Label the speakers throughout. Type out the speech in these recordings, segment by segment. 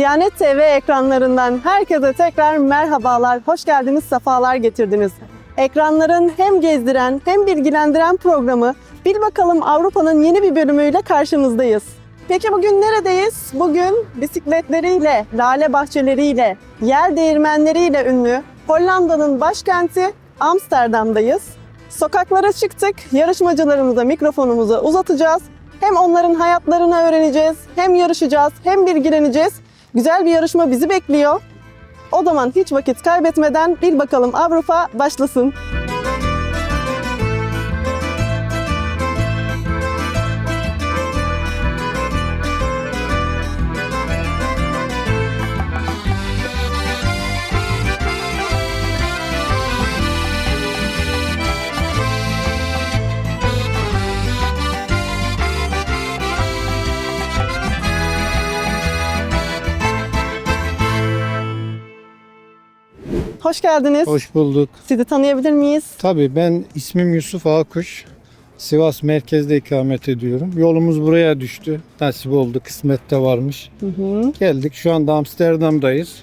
Speaker 1: Diyanet TV ekranlarından herkese tekrar merhabalar. Hoş geldiniz, sefalar getirdiniz. Ekranların hem gezdiren hem bilgilendiren programı Bil Bakalım Avrupa'nın yeni bir bölümüyle karşınızdayız. Peki bugün neredeyiz? Bugün bisikletleriyle, lale bahçeleriyle, yel değirmenleriyle ünlü Hollanda'nın başkenti Amsterdam'dayız. Sokaklara çıktık, yarışmacılarımıza mikrofonumuzu uzatacağız. Hem onların hayatlarını öğreneceğiz, hem yarışacağız, hem bilgileneceğiz. Güzel bir yarışma bizi bekliyor. O zaman hiç vakit kaybetmeden bir bakalım Avrupa başlasın. Hoş geldiniz.
Speaker 2: Hoş bulduk.
Speaker 1: Sizi tanıyabilir miyiz?
Speaker 2: Tabii ben ismim Yusuf Akuş. Sivas merkezde ikamet ediyorum. Yolumuz buraya düştü. Nasip oldu, kısmette varmış.
Speaker 1: Hı hı.
Speaker 2: Geldik şu anda Amsterdam'dayız.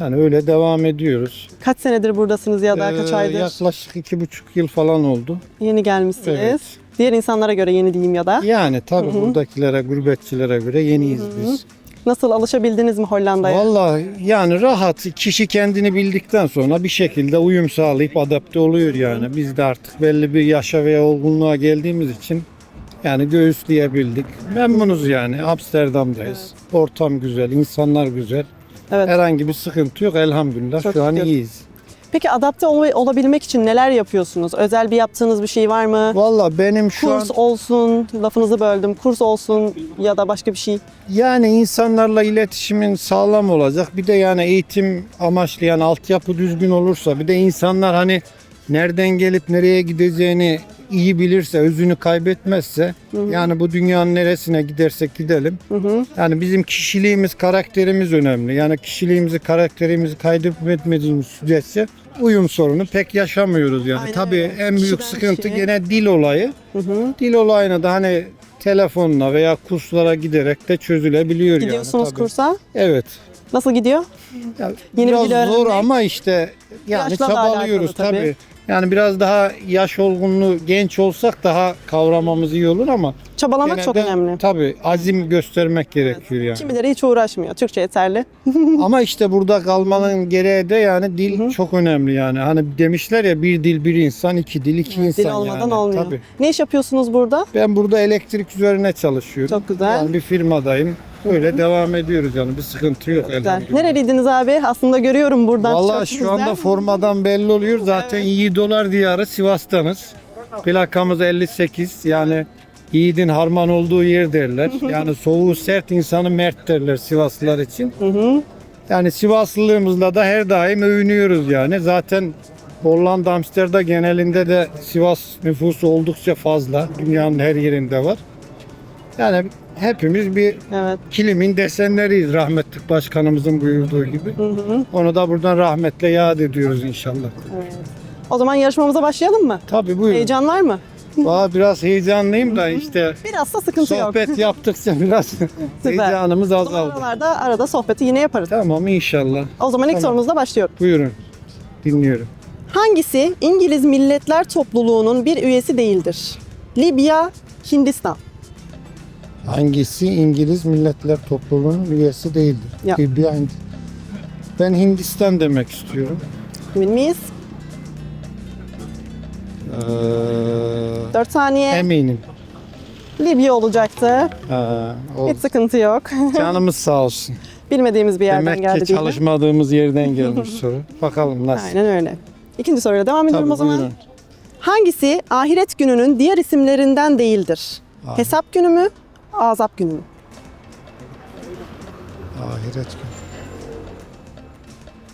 Speaker 2: Yani öyle devam ediyoruz.
Speaker 1: Kaç senedir buradasınız ya da kaç
Speaker 2: Ee,
Speaker 1: aydır?
Speaker 2: Yaklaşık iki buçuk yıl falan oldu.
Speaker 1: Yeni gelmişsiniz.
Speaker 2: Evet.
Speaker 1: Diğer insanlara göre yeni diyeyim ya da.
Speaker 2: Yani tabii buradakilere, gurbetçilere göre yeniyiz biz.
Speaker 1: Nasıl alışabildiniz mi Hollanda'ya?
Speaker 2: Vallahi yani rahat kişi kendini bildikten sonra bir şekilde uyum sağlayıp adapte oluyor yani. Biz de artık belli bir yaşa veya olgunluğa geldiğimiz için yani göğüsleyebildik. Memnunuz yani Amsterdam'dayız. Ortam güzel, insanlar güzel.
Speaker 1: Evet.
Speaker 2: Herhangi bir sıkıntı yok elhamdülillah
Speaker 1: Çok
Speaker 2: şu an
Speaker 1: şükür.
Speaker 2: iyiyiz.
Speaker 1: Peki adapte ol- olabilmek için neler yapıyorsunuz? Özel bir yaptığınız bir şey var mı?
Speaker 2: Vallahi benim şu
Speaker 1: Kurs
Speaker 2: an
Speaker 1: olsun, lafınızı böldüm. Kurs olsun ya da başka bir şey.
Speaker 2: yani insanlarla iletişimin sağlam olacak. Bir de yani eğitim amaçlayan altyapı düzgün olursa bir de insanlar hani nereden gelip nereye gideceğini iyi bilirse, özünü kaybetmezse yani bu dünyanın neresine gidersek gidelim.
Speaker 1: Hı hı.
Speaker 2: Yani bizim kişiliğimiz, karakterimiz önemli. Yani kişiliğimizi, karakterimizi kaybetmediğimiz sürece uyum sorunu pek yaşamıyoruz yani.
Speaker 1: Aynen
Speaker 2: Tabii
Speaker 1: öyle.
Speaker 2: en büyük
Speaker 1: Kişiden
Speaker 2: sıkıntı
Speaker 1: kişiye.
Speaker 2: gene dil olayı.
Speaker 1: Hı hı.
Speaker 2: Dil olayını da hani telefonla veya kurslara giderek de çözülebiliyor
Speaker 1: Gidiyorsunuz
Speaker 2: yani. tabii.
Speaker 1: kursa.
Speaker 2: Evet.
Speaker 1: Nasıl gidiyor?
Speaker 2: Ya
Speaker 1: Yeni bir
Speaker 2: biraz
Speaker 1: dil
Speaker 2: zor
Speaker 1: öğrenmek
Speaker 2: ama işte yani
Speaker 1: yaşla da
Speaker 2: çabalıyoruz
Speaker 1: alakalı tabii.
Speaker 2: tabii. Yani biraz daha yaş olgunluğu genç olsak daha kavramamız iyi olur ama
Speaker 1: Çabalamak çok önemli.
Speaker 2: Tabii azim göstermek gerekiyor yani.
Speaker 1: Kimileri hiç uğraşmıyor. Türkçe yeterli.
Speaker 2: Ama işte burada kalmanın gereği de yani dil çok önemli yani. Hani demişler ya bir dil bir insan, iki dil iki insan
Speaker 1: Dil olmadan
Speaker 2: yani.
Speaker 1: olmuyor.
Speaker 2: Tabii.
Speaker 1: Ne iş yapıyorsunuz burada?
Speaker 2: Ben burada elektrik üzerine çalışıyorum.
Speaker 1: Çok güzel.
Speaker 2: Yani bir firmadayım. Öyle devam ediyoruz yani bir sıkıntı yok
Speaker 1: Güzel.
Speaker 2: elhamdülillah.
Speaker 1: Nereliydiniz abi? Aslında görüyorum buradan.
Speaker 2: Vallahi
Speaker 1: tişörtünüzden.
Speaker 2: şu anda formadan belli oluyor. Zaten iyi dolar diyarı Sivas'tanız. Plakamız 58 yani Yiğidin harman olduğu yer derler. Yani soğuğu sert insanı mert derler Sivaslılar için. Yani Sivaslılığımızla da her daim övünüyoruz yani. Zaten Hollanda, Amsterdam genelinde de Sivas nüfusu oldukça fazla. Dünyanın her yerinde var. Yani hepimiz bir
Speaker 1: Evet.
Speaker 2: kilimin desenleriyiz rahmetli başkanımızın buyurduğu gibi.
Speaker 1: Hı hı.
Speaker 2: Onu da buradan rahmetle yad ediyoruz inşallah.
Speaker 1: evet. O zaman yarışmamıza başlayalım mı?
Speaker 2: Tabii buyurun.
Speaker 1: Heyecan var mı?
Speaker 2: Valla biraz heyecanlıyım da işte
Speaker 1: Biraz da sıkıntı yok.
Speaker 2: sohbet yaptıkça biraz heyecanımız azaldı.
Speaker 1: aralarda arada sohbeti yine yaparız.
Speaker 2: Tamam inşallah.
Speaker 1: O zaman ilk
Speaker 2: Tamam.
Speaker 1: sorumuzla başlıyorum.
Speaker 2: Buyurun. Dinliyorum.
Speaker 1: Hangisi İngiliz Milletler Topluluğu'nun bir üyesi değildir? Libya, Hindistan.
Speaker 2: Hangisi İngiliz Milletler Topluluğu'nun üyesi değildir?
Speaker 1: Ya.
Speaker 2: Hind- Ben Hindistan demek istiyorum.
Speaker 1: Emin miyiz?
Speaker 2: Ee,
Speaker 1: 4 saniye.
Speaker 2: eminim.
Speaker 1: Libya olacaktı.
Speaker 2: Ha, o-
Speaker 1: Hiç sıkıntı yok.
Speaker 2: Canımız sağ olsun.
Speaker 1: Bilmediğimiz bir yerden
Speaker 2: Demek
Speaker 1: geldi
Speaker 2: ki
Speaker 1: değil mi?
Speaker 2: çalışmadığımız yerden gelmiş soru. Bakalım nasıl.
Speaker 1: Aynen öyle. İkinci soruyla devam ediyorum
Speaker 2: Tabii
Speaker 1: o zaman.
Speaker 2: buyurun.
Speaker 1: Hangisi ahiret gününün diğer isimlerinden değildir? Hesap günü mü? Azap günü mü?
Speaker 2: Ahiret günü.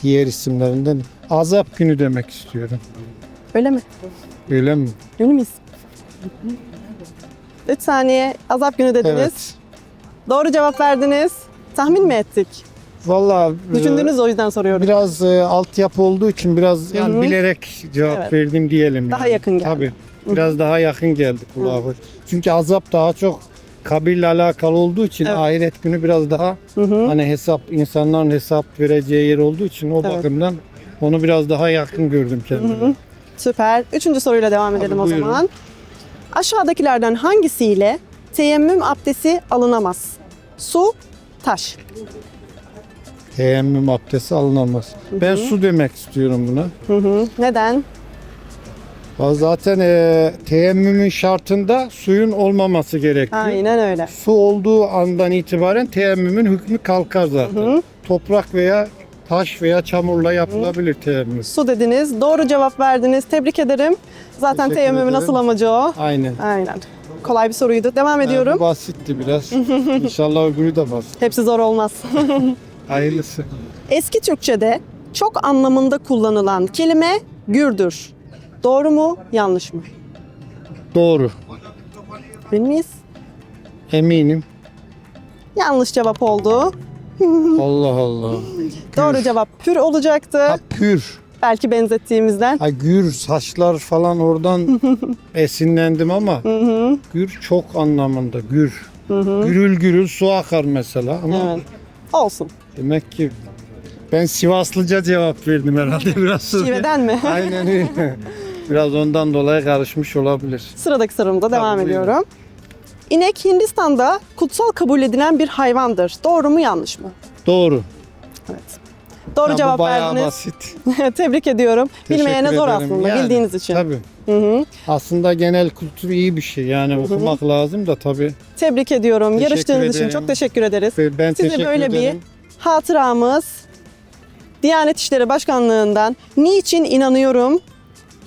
Speaker 2: Diğer isimlerinden azap günü demek istiyorum.
Speaker 1: Öyle mi?
Speaker 2: Öyle mi?
Speaker 1: Emin miyiz? 3 saniye azap günü dediniz.
Speaker 2: Evet.
Speaker 1: Doğru cevap verdiniz. Tahmin mi ettik?
Speaker 2: Vallahi e,
Speaker 1: Düşündünüz o yüzden soruyorum.
Speaker 2: biraz e, altyapı olduğu için biraz yani
Speaker 1: Hı hı.
Speaker 2: bilerek cevap
Speaker 1: Evet.
Speaker 2: verdim diyelim.
Speaker 1: Daha
Speaker 2: yani.
Speaker 1: yakın geldi.
Speaker 2: Tabii. Biraz daha yakın geldi kulağa. Çünkü azap daha çok kabirle alakalı olduğu için
Speaker 1: Evet.
Speaker 2: ahiret günü biraz daha
Speaker 1: Hı hı.
Speaker 2: hani hesap insanların hesap vereceği yer olduğu için o
Speaker 1: Evet.
Speaker 2: bakımdan onu biraz daha yakın gördüm kendime.
Speaker 1: Süper. Üçüncü soruyla devam edelim o
Speaker 2: buyurun.
Speaker 1: zaman. Aşağıdakilerden hangisiyle teyemmüm abdesti alınamaz? Su, taş.
Speaker 2: Teyemmüm abdesti alınamaz. Ben su demek istiyorum buna.
Speaker 1: Hı hı. Neden?
Speaker 2: Zaten e, teyemmümün şartında suyun olmaması gerekiyor.
Speaker 1: Aynen öyle.
Speaker 2: Su olduğu andan itibaren teyemmümün hükmü kalkar zaten. Toprak veya taş veya çamurla yapılabilir teyemmüm.
Speaker 1: Su dediniz. Doğru cevap verdiniz. Tebrik ederim. Zaten
Speaker 2: Teşekkür
Speaker 1: teyemmümün
Speaker 2: ederim.
Speaker 1: asıl amacı o.
Speaker 2: Aynen.
Speaker 1: Aynen. Kolay bir soruydu. Devam ediyorum.
Speaker 2: Yani basitti biraz. İnşallah öbürü de basit.
Speaker 1: Hepsi zor olmaz.
Speaker 2: Hayırlısı.
Speaker 1: Eski Türkçe'de çok anlamında kullanılan kelime gürdür. Doğru mu, yanlış mı?
Speaker 2: Doğru.
Speaker 1: Emin miyiz?
Speaker 2: Eminim.
Speaker 1: Yanlış cevap oldu.
Speaker 2: Allah Allah.
Speaker 1: Doğru cevap pür olacaktı.
Speaker 2: Ha pür.
Speaker 1: Belki benzettiğimizden.
Speaker 2: Ha gür saçlar falan oradan esinlendim ama gür çok anlamında gür. Gürül gürül su akar mesela ama
Speaker 1: Evet. Olsun.
Speaker 2: demek ki ben Sivaslıca cevap verdim herhalde biraz.
Speaker 1: Şiveden mi?
Speaker 2: Aynen öyle. Biraz ondan dolayı karışmış olabilir.
Speaker 1: Sıradaki sorumda devam
Speaker 2: Tabii, buyurun.
Speaker 1: ediyorum. İnek Hindistan'da kutsal kabul edilen bir hayvandır. Doğru mu yanlış mı?
Speaker 2: Doğru.
Speaker 1: Evet. Doğru
Speaker 2: Ya bu
Speaker 1: cevap
Speaker 2: bayağı
Speaker 1: verdiniz.
Speaker 2: basit.
Speaker 1: Tebrik ediyorum.
Speaker 2: Teşekkür
Speaker 1: Bilmeyene zor
Speaker 2: ederim.
Speaker 1: aslında
Speaker 2: Yani,
Speaker 1: bildiğiniz için.
Speaker 2: Tabii.
Speaker 1: Hı hı.
Speaker 2: Aslında genel kültür iyi bir şey. Yani okumak lazım da tabii.
Speaker 1: Tebrik ediyorum.
Speaker 2: Teşekkür
Speaker 1: Yarıştığınız için
Speaker 2: ederim.
Speaker 1: çok teşekkür ederiz.
Speaker 2: Ben
Speaker 1: Size
Speaker 2: teşekkür
Speaker 1: böyle
Speaker 2: ederim.
Speaker 1: bir hatıramız Diyanet İşleri Başkanlığı'ndan niçin inanıyorum?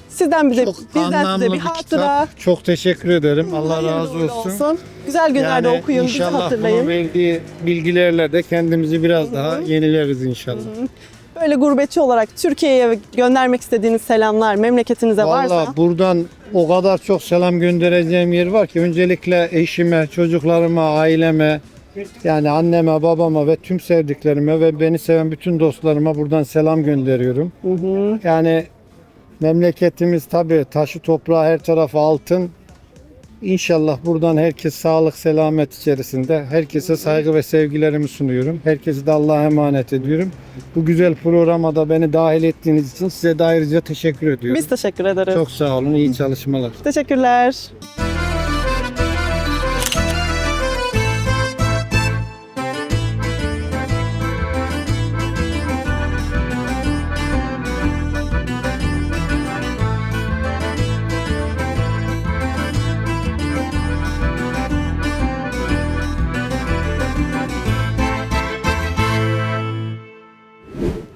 Speaker 1: Sizden bize
Speaker 2: Çok
Speaker 1: bizden size bir hatıra.
Speaker 2: kitap. Çok teşekkür ederim. Allah
Speaker 1: Hayırlı
Speaker 2: razı
Speaker 1: uğurlu
Speaker 2: olsun.
Speaker 1: Güzel günlerde
Speaker 2: Yani
Speaker 1: okuyun, bizi
Speaker 2: inşallah
Speaker 1: hatırlayın.
Speaker 2: bunun verdiği bilgilerle de kendimizi biraz daha yenileriz inşallah.
Speaker 1: Böyle gurbetçi olarak Türkiye'ye göndermek istediğiniz selamlar memleketinize varsa
Speaker 2: Valla buradan o kadar çok selam göndereceğim yer var ki öncelikle eşime, çocuklarıma, aileme, yani anneme, babama ve tüm sevdiklerime ve beni seven bütün dostlarıma buradan selam gönderiyorum. Yani memleketimiz tabii taşı toprağı her tarafı altın. İnşallah buradan herkes sağlık, selamet içerisinde. Herkese saygı ve sevgilerimi sunuyorum. Herkesi de Allah'a emanet ediyorum. Bu güzel programa da beni dahil ettiğiniz için size de ayrıca teşekkür ediyorum.
Speaker 1: biz teşekkür ederiz.
Speaker 2: Çok sağ olun. iyi çalışmalar.
Speaker 1: Teşekkürler.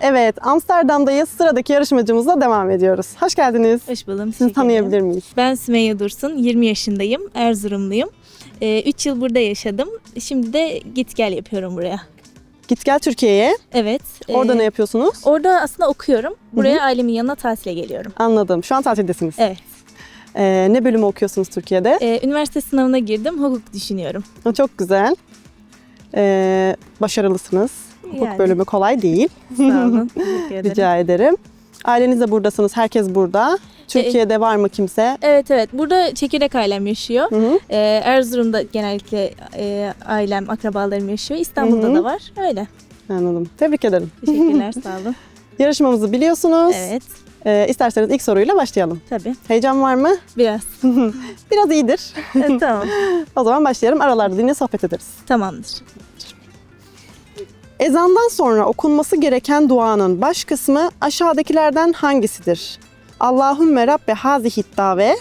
Speaker 1: Evet, Amsterdam'dayız. Sıradaki yarışmacımızla devam ediyoruz. Hoş geldiniz.
Speaker 3: Hoş buldum.
Speaker 1: Sizi tanıyabilir miyiz?
Speaker 3: Ben Sümeyye Dursun, 20 yaşındayım, Erzurumluyum. 3 yıl burada yaşadım. Şimdi de git gel yapıyorum buraya.
Speaker 1: Git gel Türkiye'ye.
Speaker 3: Evet.
Speaker 1: Orada
Speaker 3: e,
Speaker 1: ne yapıyorsunuz?
Speaker 3: Orada aslında okuyorum. Buraya ailemin yanına tatile geliyorum.
Speaker 1: Anladım. Şu an tatildesiniz.
Speaker 3: Evet.
Speaker 1: Ee, ne bölümü okuyorsunuz Türkiye'de?
Speaker 3: E, üniversite sınavına girdim, hukuk düşünüyorum.
Speaker 1: Çok güzel. Ee, başarılısınız. Hukuk
Speaker 3: Yani.
Speaker 1: bölümü kolay değil.
Speaker 3: Sağ olun.
Speaker 1: Rica ederim. Aileniz de buradasınız. Herkes burada. Türkiye'de var mı kimse?
Speaker 3: Evet evet. Burada çekirdek ailem yaşıyor.
Speaker 1: Hı hı.
Speaker 3: E, Erzurum'da genellikle e, ailem, akrabalarım yaşıyor. İstanbul'da
Speaker 1: Hı hı.
Speaker 3: da var. Öyle.
Speaker 1: Anladım. Tebrik ederim.
Speaker 3: Teşekkürler, sağ olun.
Speaker 1: Yarışmamızı biliyorsunuz.
Speaker 3: Evet,
Speaker 1: Ee, isterseniz ilk soruyla başlayalım.
Speaker 3: tabii.
Speaker 1: Heyecan var mı?
Speaker 3: Biraz.
Speaker 1: Biraz iyidir.
Speaker 3: E, tamam,
Speaker 1: O zaman başlayalım. Aralarda yine sohbet ederiz.
Speaker 3: tamamdır.
Speaker 1: Ezandan sonra okunması gereken duanın baş kısmı aşağıdakilerden hangisidir? Allahümme Rabbe hazihi dave.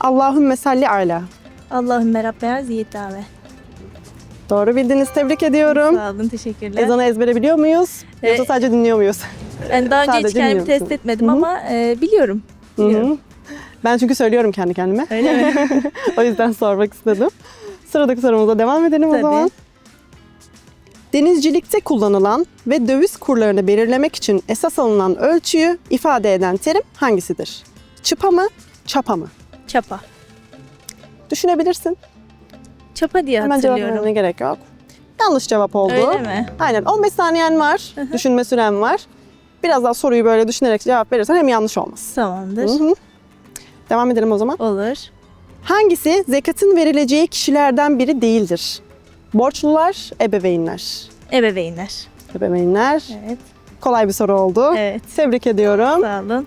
Speaker 1: Allahümme salli ala.
Speaker 3: Allahümme Rabbena ziyetave.
Speaker 1: Doğru bildiniz. Tebrik ediyorum.
Speaker 3: Sağ olun, teşekkürler.
Speaker 1: Ezanı ezbere biliyor muyuz?
Speaker 3: Ee,
Speaker 1: Yoksa sadece dinliyor muyuz?
Speaker 3: Ben daha önce hiç kendimi test etmedim
Speaker 1: Hı hı.
Speaker 3: ama e, biliyorum.
Speaker 1: Hı hı.
Speaker 3: Biliyorum.
Speaker 1: Ben çünkü söylüyorum kendi kendime.
Speaker 3: Öyle mi?
Speaker 1: o yüzden sormak istedim. Sıradaki sorumuza devam edelim o
Speaker 3: Tabii.
Speaker 1: zaman. Denizcilikte kullanılan ve döviz kurlarını belirlemek için esas alınan ölçüyü ifade eden terim hangisidir? Çıpa mı, çapa mı?
Speaker 3: Çapa.
Speaker 1: Düşünebilirsin.
Speaker 3: Çapa diye
Speaker 1: Hemen cevap
Speaker 3: hatırlıyorum.
Speaker 1: vermene gerek yok. Yanlış cevap oldu.
Speaker 3: Öyle mi?
Speaker 1: Aynen 15 saniyen var. Düşünme süren var. Biraz daha soruyu böyle düşünerek cevap verirsen hem yanlış olmaz.
Speaker 3: Tamamdır.
Speaker 1: Hı hı. Devam edelim o zaman.
Speaker 3: Olur.
Speaker 1: Hangisi zekatın verileceği kişilerden biri değildir? Borçlular, ebeveynler.
Speaker 3: Ebeveynler.
Speaker 1: Ebeveynler.
Speaker 3: Evet.
Speaker 1: Kolay bir soru oldu.
Speaker 3: Evet.
Speaker 1: Tebrik ediyorum.
Speaker 3: Sağ olun.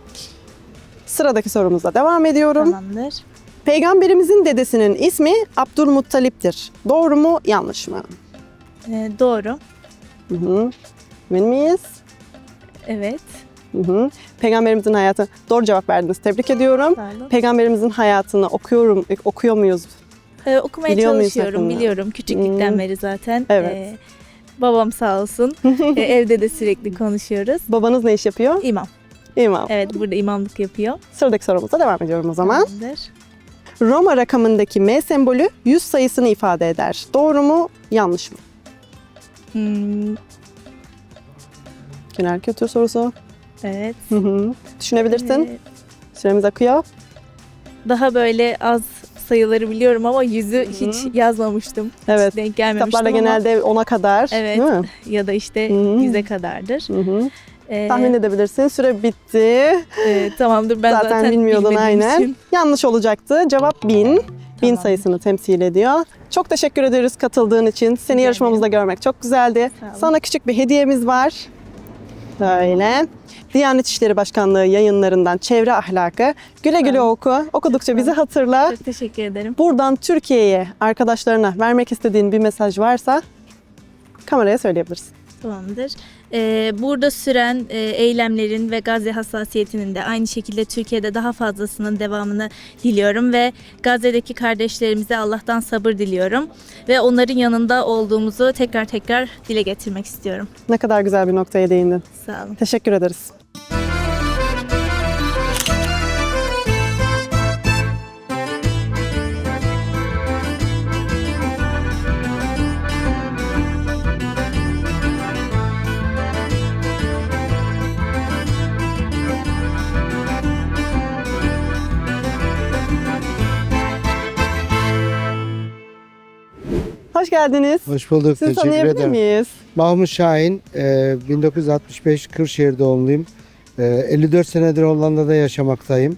Speaker 1: Sıradaki sorumuzla devam ediyorum.
Speaker 3: Tamamdır.
Speaker 1: Peygamberimizin dedesinin ismi Abdülmuttalip'tir. Doğru mu, yanlış mı?
Speaker 3: Ee, doğru.
Speaker 1: Hı hı. Emin miyiz?
Speaker 3: Evet.
Speaker 1: Hı hı. Peygamberimizin hayatı. Doğru cevap verdiniz. Tebrik ediyorum.
Speaker 3: Olun.
Speaker 1: Peygamberimizin hayatını okuyorum, okuyor muyuz?
Speaker 3: Ee, okumaya
Speaker 1: Biliyor muyuz
Speaker 3: çalışıyorum.
Speaker 1: hakkında?
Speaker 3: Biliyorum. Küçüklükten
Speaker 1: Hmm.
Speaker 3: beri zaten.
Speaker 1: Evet.
Speaker 3: Ee, babam sağ olsun. Ee, evde de sürekli konuşuyoruz.
Speaker 1: Babanız ne iş yapıyor?
Speaker 3: İmam.
Speaker 1: İmam.
Speaker 3: Evet burada imamlık yapıyor.
Speaker 1: Sıradaki sorumuza devam ediyorum o zaman.
Speaker 3: Tamamdır.
Speaker 1: Roma rakamındaki M sembolü 100 sayısını ifade eder. Doğru mu, yanlış mı?
Speaker 3: Hmm,
Speaker 1: Genel kültür sorusu.
Speaker 3: evet.
Speaker 1: Hı hı. Düşünebilirsin.
Speaker 3: Ee,
Speaker 1: Süremiz akıyor.
Speaker 3: daha böyle az sayıları biliyorum ama yüzü hiç yazmamıştım.
Speaker 1: Evet.
Speaker 3: Hiç denk gelmemiştim
Speaker 1: Kitaplarda
Speaker 3: ama
Speaker 1: genelde 10'a kadar.
Speaker 3: Evet.
Speaker 1: Değil mi?
Speaker 3: ya da işte
Speaker 1: Hı.
Speaker 3: yüze kadardır.
Speaker 1: Hı hı.
Speaker 3: Ee,
Speaker 1: Tahmin edebilirsin. Süre bitti.
Speaker 3: e, tamamdır ben
Speaker 1: zaten,
Speaker 3: zaten,
Speaker 1: bilmiyordun aynen.
Speaker 3: için.
Speaker 1: Yanlış olacaktı. Cevap 1000. 1000
Speaker 3: Tamam.
Speaker 1: sayısını temsil ediyor. Çok teşekkür ederiz katıldığın için. Seni
Speaker 3: Rica
Speaker 1: yarışmamızda görmek çok güzeldi. Sana küçük bir hediyemiz var. Böyle. Diyanet İşleri Başkanlığı yayınlarından Çevre Ahlakı. Güle güle oku. Okudukça bizi hatırla.
Speaker 3: Çok teşekkür ederim.
Speaker 1: Buradan Türkiye'ye, arkadaşlarına vermek istediğin bir mesaj varsa kameraya söyleyebilirsin.
Speaker 3: Tamamdır. Ee, burada süren e, eylemlerin ve Gazze hassasiyetinin de aynı şekilde Türkiye'de daha fazlasının devamını diliyorum ve Gazze'deki kardeşlerimize Allah'tan sabır diliyorum ve onların yanında olduğumuzu tekrar tekrar dile getirmek istiyorum.
Speaker 1: Ne kadar güzel bir noktaya değindin.
Speaker 3: Sağ olun.
Speaker 1: Teşekkür ederiz. Hoş geldiniz.
Speaker 4: Hoş bulduk.
Speaker 1: Sizi
Speaker 4: Teşekkür
Speaker 1: tanıyabilir
Speaker 4: ederim.
Speaker 1: miyiz?
Speaker 4: Mahmut Şahin, e, 1965 Kırşehir doğumluyum. E, 54 senedir Hollanda'da yaşamaktayım.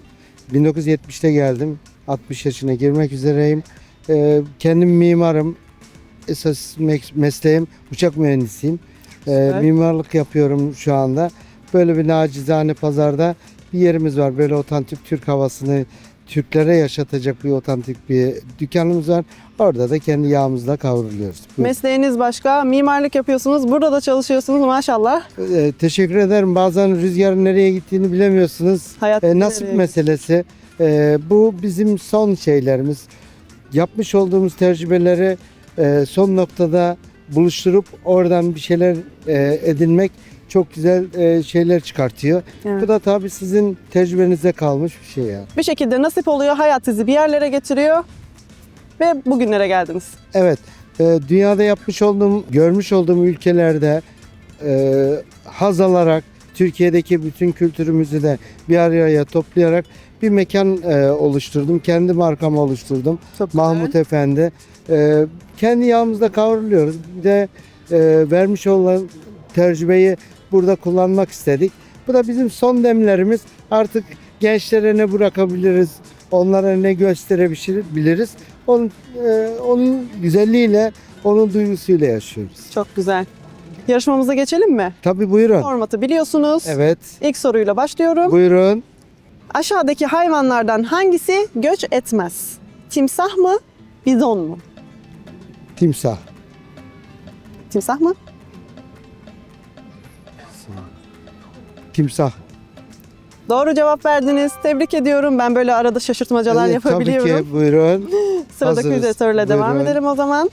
Speaker 4: 1970'te geldim. 60 yaşına girmek üzereyim. E, kendim mimarım. Esas mesleğim uçak mühendisiyim. E,
Speaker 1: Süper.
Speaker 4: mimarlık yapıyorum şu anda. Böyle bir nacizane pazarda bir yerimiz var. Böyle otantik Türk havasını Türklere yaşatacak bir otantik bir dükkanımız var. Orada da kendi yağımızla kavruluyoruz. Buyurun.
Speaker 1: Mesleğiniz başka, mimarlık yapıyorsunuz, burada da çalışıyorsunuz maşallah.
Speaker 4: Ee, teşekkür ederim. Bazen rüzgarın nereye gittiğini bilemiyorsunuz.
Speaker 1: Hayat
Speaker 4: Ee, nasip
Speaker 1: nereye-
Speaker 4: meselesi. Ee, bu bizim son şeylerimiz. Yapmış olduğumuz tecrübeleri e, son noktada buluşturup oradan bir şeyler e, edinmek çok güzel e, şeyler çıkartıyor.
Speaker 1: Evet.
Speaker 4: Bu da tabii sizin tecrübenize kalmış bir şey yani.
Speaker 1: Bir şekilde nasip oluyor, hayat sizi bir yerlere getiriyor ve bugünlere geldiniz.
Speaker 4: Evet, e, dünyada yapmış olduğum, görmüş olduğum ülkelerde e, haz alarak Türkiye'deki bütün kültürümüzü de bir araya toplayarak bir mekan e, oluşturdum. Kendi markamı oluşturdum.
Speaker 1: Çok güzel.
Speaker 4: Mahmut Efendi. E, kendi yağımızda kavruluyoruz. Bir de e, vermiş olan tecrübeyi burada kullanmak istedik. Bu da bizim son demlerimiz. Artık gençlere ne bırakabiliriz, onlara ne gösterebiliriz. Onun, e, onun güzelliğiyle, onun duygusuyla yaşıyoruz.
Speaker 1: Çok güzel. Yarışmamıza geçelim mi?
Speaker 4: Tabii buyurun.
Speaker 1: Formatı biliyorsunuz.
Speaker 4: Evet,
Speaker 1: İlk soruyla başlıyorum.
Speaker 4: buyurun.
Speaker 1: Aşağıdaki hayvanlardan hangisi göç etmez? Timsah mı, bizon mu?
Speaker 4: Timsah.
Speaker 1: Timsah mı?
Speaker 4: Timsah.
Speaker 1: Doğru cevap verdiniz. Tebrik ediyorum. Ben böyle arada şaşırtmacalar
Speaker 4: Evet,
Speaker 1: yapabiliyorum.
Speaker 4: Tabii ki buyurun.
Speaker 1: Sıradaki
Speaker 4: hazırız.
Speaker 1: soruyla devam edelim o zaman.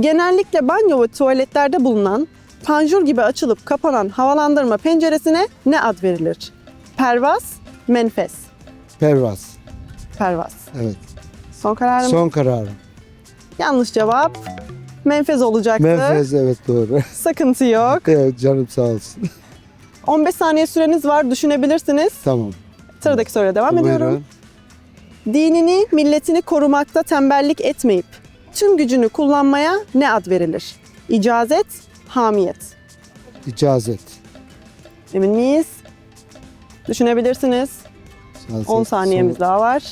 Speaker 1: Genellikle banyo ve tuvaletlerde bulunan panjur gibi açılıp kapanan havalandırma penceresine ne ad verilir? Pervaz, menfez.
Speaker 4: Pervaz.
Speaker 1: Pervaz.
Speaker 4: Evet.
Speaker 1: Son kararım.
Speaker 4: Son kararım.
Speaker 1: Yanlış cevap. Menfez olacaktı.
Speaker 4: Menfez evet doğru.
Speaker 1: Sıkıntı yok.
Speaker 4: evet canım sağ olsun.
Speaker 1: 15 saniye süreniz var. Düşünebilirsiniz.
Speaker 4: tamam.
Speaker 1: Sıradaki soruya devam ediyorum.
Speaker 4: Buyurun.
Speaker 1: Dinini, milletini korumakta tembellik etmeyip tüm gücünü kullanmaya ne ad verilir? İcazet, hamiyet.
Speaker 4: İcazet.
Speaker 1: Emin miyiz? Düşünebilirsiniz.
Speaker 4: İcazet.
Speaker 1: 10 saniyemiz
Speaker 4: Son-
Speaker 1: daha var.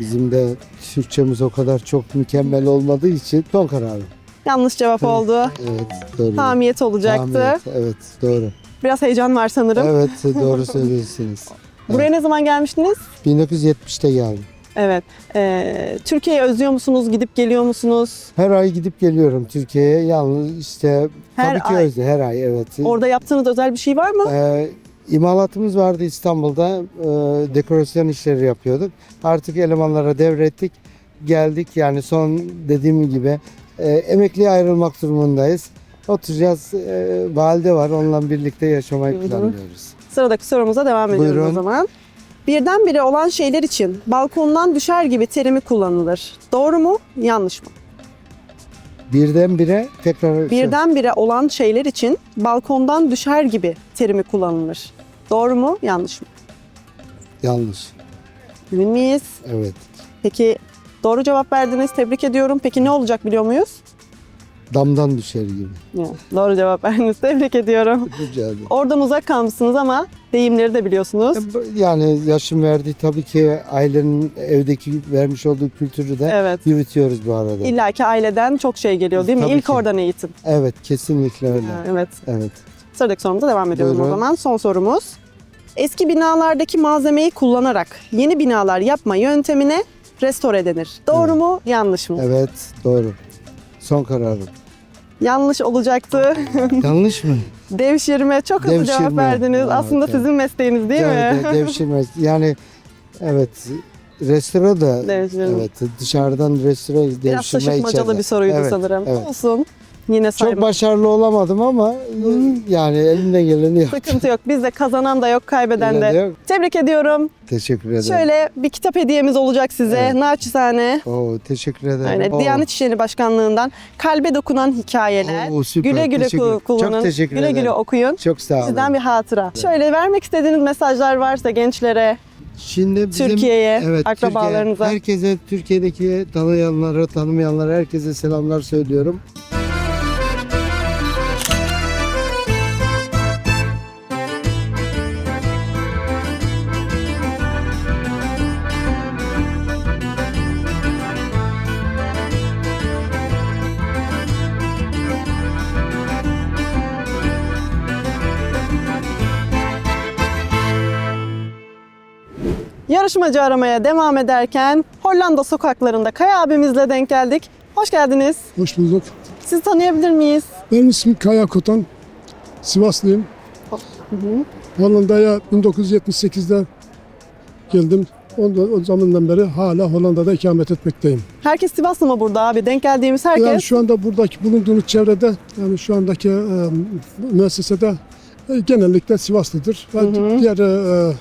Speaker 4: Bizim de Türkçemiz o kadar çok mükemmel olmadığı için son kararım.
Speaker 1: Yanlış cevap
Speaker 4: Evet.
Speaker 1: oldu.
Speaker 4: Evet doğru.
Speaker 1: Hamiyet olacaktı.
Speaker 4: Hamiyet, Evet doğru.
Speaker 1: Biraz heyecan var sanırım.
Speaker 4: Evet doğru söylüyorsunuz.
Speaker 1: Buraya ne zaman gelmiştiniz?
Speaker 4: 1970'te geldim.
Speaker 1: Evet. Ee, Türkiye'yi özlüyor musunuz? Gidip geliyor musunuz?
Speaker 4: Her ay gidip geliyorum Türkiye'ye. Yalnız işte
Speaker 1: Her
Speaker 4: tabii ki
Speaker 1: ay.
Speaker 4: özle her ay evet.
Speaker 1: Orada yaptığınız özel bir şey var mı?
Speaker 4: Ee, imalatımız vardı İstanbul'da. Ee, dekorasyon işleri yapıyorduk. Artık elemanlara devrettik. Geldik yani son dediğim gibi e, emekliye ayrılmak durumundayız. Oturacağız. E, valide var. Onunla birlikte yaşamayı planlıyoruz.
Speaker 1: Sıradaki sorumuza devam ediyoruz
Speaker 4: Buyurun.
Speaker 1: o zaman. Birdenbire olan şeyler için balkondan düşer gibi terimi kullanılır. Doğru mu? Yanlış mı?
Speaker 4: Birdenbire tekrar
Speaker 1: Birdenbire olan şeyler için balkondan düşer gibi terimi kullanılır. Doğru mu? Yanlış mı?
Speaker 4: yanlış.
Speaker 1: Emin miyiz?
Speaker 4: Evet.
Speaker 1: Peki doğru cevap verdiniz. Tebrik ediyorum. Peki ne olacak biliyor muyuz?
Speaker 4: Damdan düşer gibi.
Speaker 1: Ya, doğru cevap verdiniz. Tebrik ediyorum.
Speaker 4: Rica ederim.
Speaker 1: Oradan uzak kalmışsınız ama deyimleri de biliyorsunuz.
Speaker 4: Yani yaşım verdiği tabii ki ailenin evdeki vermiş olduğu kültürü de
Speaker 1: Evet.
Speaker 4: yürütüyoruz bu arada.
Speaker 1: İlla ki aileden çok şey geliyor değil mi?
Speaker 4: Tabii
Speaker 1: İlk
Speaker 4: ki.
Speaker 1: oradan eğitim.
Speaker 4: Evet kesinlikle öyle.
Speaker 1: Evet.
Speaker 4: Evet.
Speaker 1: Sıradaki sorumuza devam ediyorum o
Speaker 4: Buyurun.
Speaker 1: zaman. Son sorumuz. Eski binalardaki malzemeyi kullanarak yeni binalar yapma yöntemine restore denir. Doğru
Speaker 4: Evet.
Speaker 1: mu? Yanlış mı?
Speaker 4: Evet doğru. Son kararım.
Speaker 1: Yanlış olacaktı.
Speaker 4: Yanlış mı?
Speaker 1: Devşirme çok hızlı cevap verdiniz.
Speaker 4: Ha,
Speaker 1: Aslında
Speaker 4: evet.
Speaker 1: sizin mesleğiniz değil
Speaker 4: Yani
Speaker 1: mi?
Speaker 4: de- devşirme. Yani evet restoran da
Speaker 1: Devşirme.
Speaker 4: evet dışarıdan restoran
Speaker 1: Biraz
Speaker 4: devşirme
Speaker 1: şaşırtmacalı
Speaker 4: içeride.
Speaker 1: bir soruydu
Speaker 4: Evet,
Speaker 1: sanırım.
Speaker 4: evet.
Speaker 1: Olsun. Yine
Speaker 4: Çok
Speaker 1: sayma.
Speaker 4: başarılı olamadım ama yani elimden geleni yaptım.
Speaker 1: Sıkıntı yok. Bizde kazanan da yok, kaybeden de.
Speaker 4: Yine de yok.
Speaker 1: Tebrik ediyorum.
Speaker 4: Teşekkür ederim.
Speaker 1: Şöyle bir kitap hediyemiz olacak size.
Speaker 4: Evet.
Speaker 1: Naçizane.
Speaker 4: Oo, teşekkür ederim.
Speaker 1: Aynen.
Speaker 4: Oo.
Speaker 1: Diyanet İşleri Başkanlığı'ndan kalbe dokunan hikayeler.
Speaker 4: Oo, süper.
Speaker 1: Güle güle
Speaker 4: Teşekkür-
Speaker 1: ku- kullanın.
Speaker 4: Çok teşekkür
Speaker 1: güle
Speaker 4: ederim.
Speaker 1: güle okuyun.
Speaker 4: Çok sağ olun.
Speaker 1: Sizden bir hatıra. Şöyle vermek istediğiniz mesajlar varsa gençlere,
Speaker 4: Şimdi bizim
Speaker 1: Türkiye'ye, akrabalarınıza.
Speaker 4: Herkese Türkiye'deki tanıyanlara, tanımayanlara herkese selamlar söylüyorum.
Speaker 1: Yarışmacı aramaya devam ederken Hollanda sokaklarında Kaya abimizle denk geldik. Hoş geldiniz.
Speaker 5: Hoş bulduk.
Speaker 1: Sizi tanıyabilir miyiz?
Speaker 5: Benim ismim Kaya Kotan. Sivaslıyım. Hollanda'ya 1978'de geldim. Ondan, o zamandan beri hala Hollanda'da ikamet etmekteyim.
Speaker 1: Herkes Sivaslı mı burada abi? Denk geldiğimiz herkes.
Speaker 5: Yani şu anda buradaki bulunduğumuz çevrede, yani şu andaki e, müessesede e, genellikle Sivaslıdır. Ve diğer e,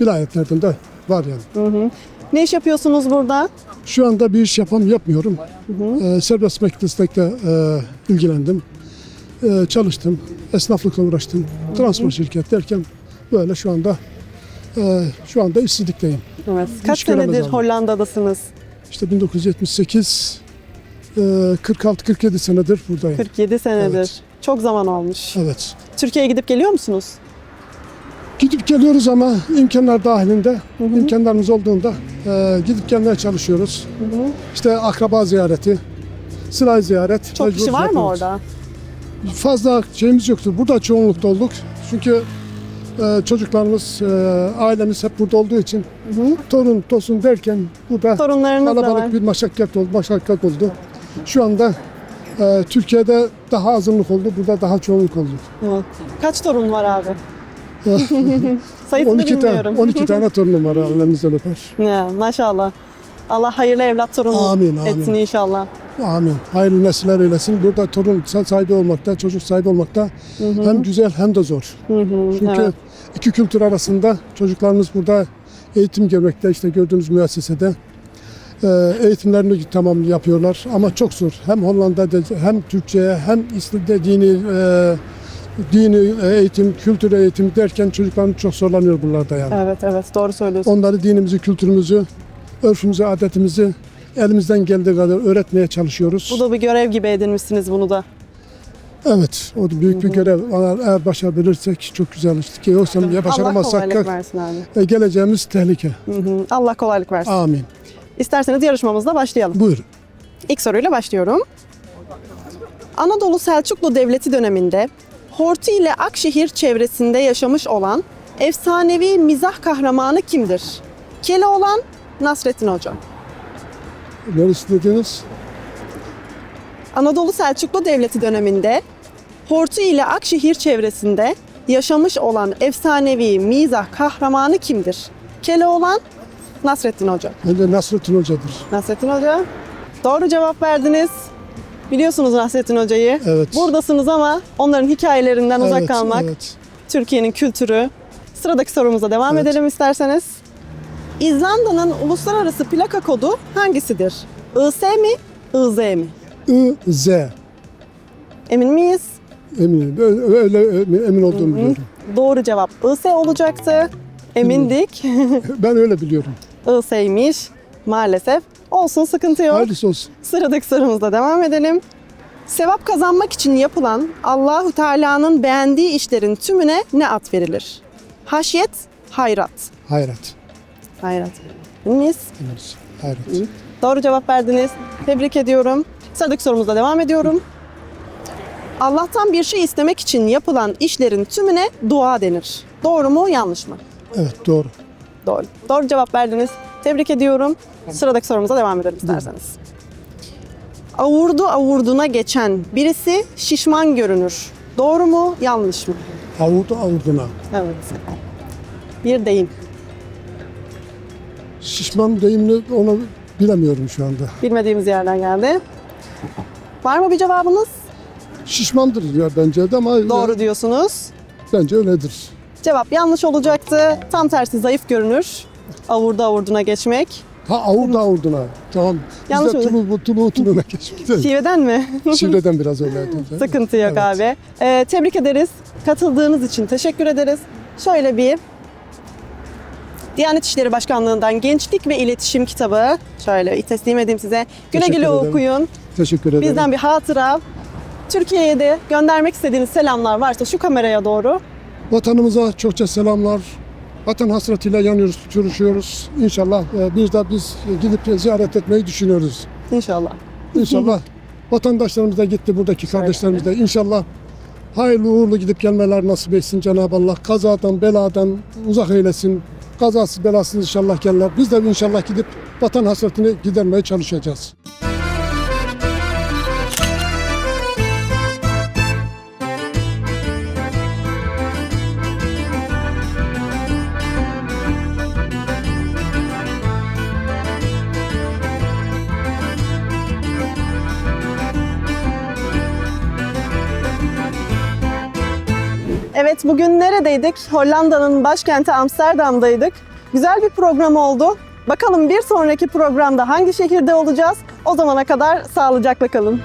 Speaker 5: vilayetlerden de var yani.
Speaker 1: Ne iş yapıyorsunuz burada?
Speaker 5: Şu anda bir iş yapam yapmıyorum. E, serbest meslekte e, ilgilendim. E, çalıştım. Esnaflıkla uğraştım. Transport şirket derken böyle şu anda e, şu anda işsizlikteyim.
Speaker 1: Evet. Kaç senedir. Hollanda'dasınız?
Speaker 5: İşte 1978 e, 46-47 senedir buradayım.
Speaker 1: 47 senedir.
Speaker 5: Evet.
Speaker 1: Çok zaman olmuş.
Speaker 5: Evet.
Speaker 1: Türkiye'ye gidip geliyor musunuz?
Speaker 5: Gidip geliyoruz ama imkanlar dahilinde, imkanlarımız olduğunda e, gidip gelmeye çalışıyoruz. İşte akraba ziyareti, sıra ziyaret.
Speaker 1: Çok kişi var mı orada?
Speaker 5: Fazla şeyimiz yoktur. Burada çoğunlukta olduk. Çünkü e, çocuklarımız, e, ailemiz hep burada olduğu için torun, tosun derken burada kalabalık bir maşakkat oldu. Maşakkat oldu. Şu anda e, Türkiye'de daha azınlık oldu, burada daha çoğunluk oldu.
Speaker 1: Evet. Kaç torun var abi? Sayısını
Speaker 5: 12
Speaker 1: bilmiyorum.
Speaker 5: tane, 12 tane torunum var Allah'ınızdan öper.
Speaker 1: Ya, maşallah. Allah hayırlı evlat torunu
Speaker 5: Amin, amin.
Speaker 1: etsin inşallah.
Speaker 5: Amin. Hayırlı nesiller eylesin. Burada torun sahibi olmakta, çocuk sahibi olmakta hem güzel hem de zor. Çünkü
Speaker 1: evet.
Speaker 5: iki kültür arasında çocuklarımız burada eğitim görmekte işte gördüğünüz müessesede e, eğitimlerini tamam yapıyorlar ama çok zor. Hem Hollanda'da hem Türkçe hem dini e, dini eğitim, kültür eğitim derken çocuklarımız çok zorlanıyor buralarda yani.
Speaker 1: Evet evet doğru söylüyorsun.
Speaker 5: Onları dinimizi, kültürümüzü, örfümüzü, adetimizi elimizden geldiği kadar öğretmeye çalışıyoruz.
Speaker 1: Bu da bir görev gibi edinmişsiniz bunu da.
Speaker 5: Evet, o da büyük bir görev. Eğer, başarabilirsek çok güzel işte. Ki Yoksa ya
Speaker 1: Allah
Speaker 5: başaramazsak
Speaker 1: kolaylık
Speaker 5: da,
Speaker 1: versin abi.
Speaker 5: e, geleceğimiz tehlike.
Speaker 1: Hı hı. Allah kolaylık versin.
Speaker 5: Amin.
Speaker 1: İsterseniz yarışmamızla başlayalım.
Speaker 5: Buyurun.
Speaker 1: İlk soruyla başlıyorum. Anadolu Selçuklu Devleti döneminde Horti ile Akşehir çevresinde yaşamış olan efsanevi mizah kahramanı kimdir? Keloğlan, Nasrettin Hoca.
Speaker 5: Neresi dediniz?
Speaker 1: Anadolu Selçuklu Devleti döneminde Horti ile Akşehir çevresinde yaşamış olan efsanevi mizah kahramanı kimdir? Keloğlan, Nasrettin Hoca.
Speaker 5: Bence Nasrettin Hoca'dır.
Speaker 1: Nasrettin Hoca. Doğru cevap verdiniz. Biliyorsunuz Nasrettin Hoca'yı.
Speaker 5: Evet.
Speaker 1: Buradasınız ama onların hikayelerinden uzak
Speaker 5: Evet,
Speaker 1: kalmak,
Speaker 5: Evet.
Speaker 1: Türkiye'nin kültürü. Sıradaki sorumuza devam
Speaker 5: Evet.
Speaker 1: edelim isterseniz. İzlanda'nın uluslararası plaka kodu hangisidir? IS mi, IZ mi?
Speaker 5: I, Z.
Speaker 1: Emin miyiz?
Speaker 5: Eminim. Öyle, öyle emin olduğumu biliyorum.
Speaker 1: Doğru cevap IS olacaktı. Emindik.
Speaker 5: Ben öyle biliyorum.
Speaker 1: IS'ymiş maalesef. Olsun sıkıntı yok.
Speaker 5: Hayırlısı olsun.
Speaker 1: Sıradaki sorumuzla devam edelim. Sevap kazanmak için yapılan Allahu Teala'nın beğendiği işlerin tümüne ne ad verilir? Haşyet, hayrat.
Speaker 5: Hayrat.
Speaker 1: Hayrat. Miyiz?
Speaker 5: Eminiz. Hayrat.
Speaker 1: Doğru cevap verdiniz. Tebrik ediyorum. Sıradaki sorumuzla devam ediyorum. Allah'tan bir şey istemek için yapılan işlerin tümüne dua denir. Doğru mu, yanlış mı?
Speaker 5: Evet doğru.
Speaker 1: Doğru. Doğru cevap verdiniz. Tebrik ediyorum. Sıradaki sorumuza devam edelim isterseniz. Avurdu avurduna geçen birisi şişman görünür. Doğru mu, yanlış mı?
Speaker 5: Avurdu avurduna.
Speaker 1: Evet. Bir deyim.
Speaker 5: Şişman deyimini onu bilemiyorum şu anda.
Speaker 1: Bilmediğimiz yerden geldi. Var mı bir cevabınız?
Speaker 5: Şişmandır ya bence de ama
Speaker 1: Doğru diyorsunuz.
Speaker 5: bence öyledir.
Speaker 1: Cevap yanlış olacaktı. Tam tersi zayıf görünür. Avurdu avurduna geçmek.
Speaker 5: Ha avurdu avurduna. Tamam.
Speaker 1: Yanlış
Speaker 5: Bizde
Speaker 1: oldu.
Speaker 5: tulu, tulu tuluna geçmiş.
Speaker 1: Şiveden mi?
Speaker 5: Şivreden biraz öyleydi.
Speaker 1: Sıkıntı yok
Speaker 5: Evet.
Speaker 1: abi. Ee, tebrik ederiz. Katıldığınız için teşekkür ederiz. Şöyle bir Diyanet İşleri Başkanlığı'ndan Gençlik ve İletişim kitabı. Şöyle teslim edeyim size. Güle
Speaker 5: Teşekkür
Speaker 1: güle
Speaker 5: ederim.
Speaker 1: okuyun.
Speaker 5: Teşekkür ederim.
Speaker 1: Bizden bir hatıra. Türkiye'ye de göndermek istediğiniz selamlar varsa şu kameraya doğru.
Speaker 5: Vatanımıza çokça selamlar. Vatan hasretiyle yanıyoruz, tutuşuyoruz. İnşallah e, bir de biz gidip ziyaret etmeyi düşünüyoruz.
Speaker 1: İnşallah.
Speaker 5: İnşallah vatandaşlarımız da gitti, buradaki kardeşlerimiz de. İnşallah hayırlı uğurlu gidip gelmeler nasip etsin Cenab-ı Allah. Kazadan, beladan uzak eylesin. Kazasız belasız inşallah gelirler. Biz de inşallah gidip vatan hasretini gidermeye çalışacağız.
Speaker 1: Bugün neredeydik? Hollanda'nın başkenti Amsterdam'daydık. Güzel bir program oldu. Bakalım bir sonraki programda hangi şehirde olacağız? O zamana kadar sağlıcakla kalın.